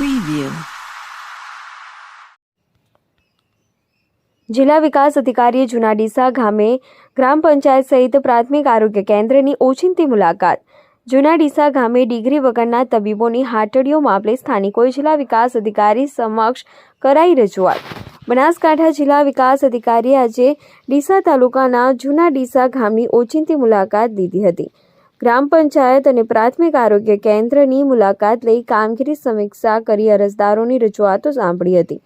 Preview. જિલ્લા વિકાસ અધિકારીએ જૂના ડીસા ગામે ગ્રામ પંચાયત સહિત પ્રાથમિક આરોગ્ય કેન્દ્રની ઓચિંતી મુલાકાત. જૂના ડીસા ગામે ડિગ્રી વગરના તબીબોની હાટડીઓ મામલે સ્થાનિકોએ જિલ્લા વિકાસ અધિકારી સમક્ષ કરાઈ રજૂઆત. બનાસકાંઠા જિલ્લા વિકાસ અધિકારીએ આજે ડીસા તાલુકાના જૂના ડીસા ગામની ઓચિંતી મુલાકાત લીધી હતી. ગ્રામ પંચાયત અને પ્રાથમિક આરોગ્ય કેન્દ્રની મુલાકાત લઈ કામગીરી સમીક્ષા કરી અરજદારોની રજૂઆતો સાંભળી હતી.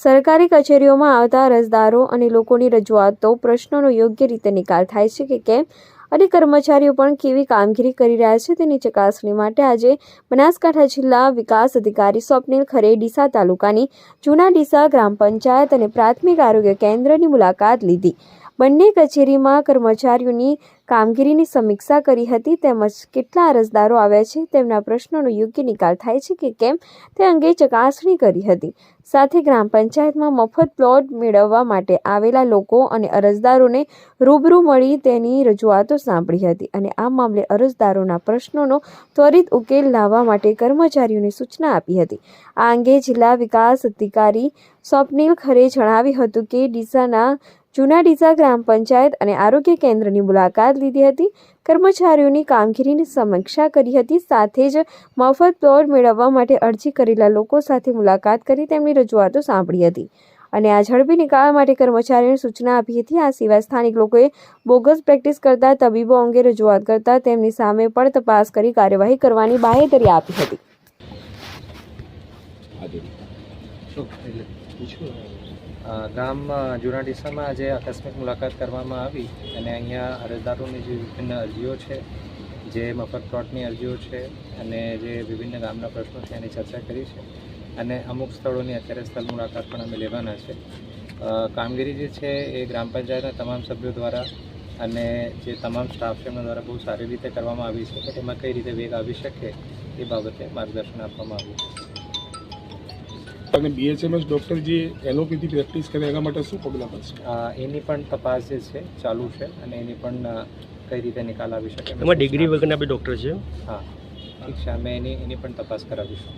સરકારી કચેરીઓમાં આવતા અરજદારો અને લોકોની રજૂઆતો પ્રશ્નોનો યોગ્ય રીતે નિકાલ થાય છે કે કેમ અને કર્મચારીઓ પણ કેવી કામગીરી કરી રહ્યા છે તેની ચકાસણી માટે આજે બનાસકાંઠા જિલ્લા વિકાસ અધિકારી સ્વપ્નિલ ખરે ડીસા તાલુકાની જૂના ડીસા ગ્રામ પંચાયત અને પ્રાથમિક આરોગ્ય કેન્દ્રની મુલાકાત લીધી. બંને કચેરીમાં કર્મચારીઓની કામગીરીની સમીક્ષા કરી હતી તેમજ કેટલા અરજદારો આવ્યા છે તેમના પ્રશ્નોનો યોગ્ય નિકાલ થાય છે કે કેમ તે અંગે ચકાસણી કરી હતી. સાથે ગ્રામ પંચાયતમાં મફત પ્લોટ મેળવવા માટે આવેલા લોકો અને અરજદારોને રૂબરૂ મળી તેની રજૂઆતો સાંભળી હતી અને આ મામલે અરજદારોના પ્રશ્નોનો ત્વરિત ઉકેલ લાવવા માટે કર્મચારીઓને સૂચના આપી હતી. આ અંગે જિલ્લા વિકાસ અધિકારી સ્વપ્નિલ ખરે જણાવ્યું હતું કે ડીસાના જૂના ડીસા ગ્રામ પંચાયત અને આરોગ્ય કેન્દ્રની મુલાકાત લીધી હતી. કર્મચારીઓની કામગીરીની સમીક્ષા કરી હતી. સાથે જ મફત પ્લોટ મેળવવા માટે અરજી કરેલા લોકો સાથે મુલાકાત કરી તેમની રજૂઆતો સાંભળી હતી. અને આ ઝડપી નિકાલ માટે કર્મચારીઓને સૂચના આપી હતી. આ સિવાય સ્થાનિક લોકોએ બોગસ પ્રેક્ટિસ કરતા તબીબો અંગે રજૂઆત કરતા તેમની સામે પણ તપાસ કરી કાર્યવાહી કરવાની બાહેધરી આપી હતી. અ, ગામ અ, જૂના ડીસામાં આજે આકસ્મિક મુલાકાત કરવામાં આવી અને અહીંયા અરજદારોની જે વિભિન્ન અરજીઓ છે જે મફત પ્લોટની અરજીઓ છે અને જે વિભિન્ન ગામના પ્રશ્નો છે એની ચર્ચા કરી છે અને અમુક સ્થળોની અત્યારે સ્થળ મુલાકાત પણ અમે લેવાના છે. કામગીરી જે છે એ ગ્રામ પંચાયતના તમામ સભ્યો દ્વારા અને જે તમામ સ્ટાફ છે એમના દ્વારા બહુ સારી રીતે કરવામાં આવી છે એમાં કઈ રીતે વેગ આવી શકે એ બાબતે માર્ગદર્શન આપવામાં આવ્યું છે. અને બીએચએમએસ ડૉક્ટર જે એલોપેથી પ્રેક્ટિસ કરે એના માટે શું પગલાં ભરશે? એની પણ તપાસ જે છે ચાલુ છે અને એની પણ કઈ રીતે નિકાલ આવી શકે એમાં ડિગ્રી વગરના બી ડૉક્ટર છે હા. ઠીક છે અમે એની એની પણ તપાસ કરાવીશું.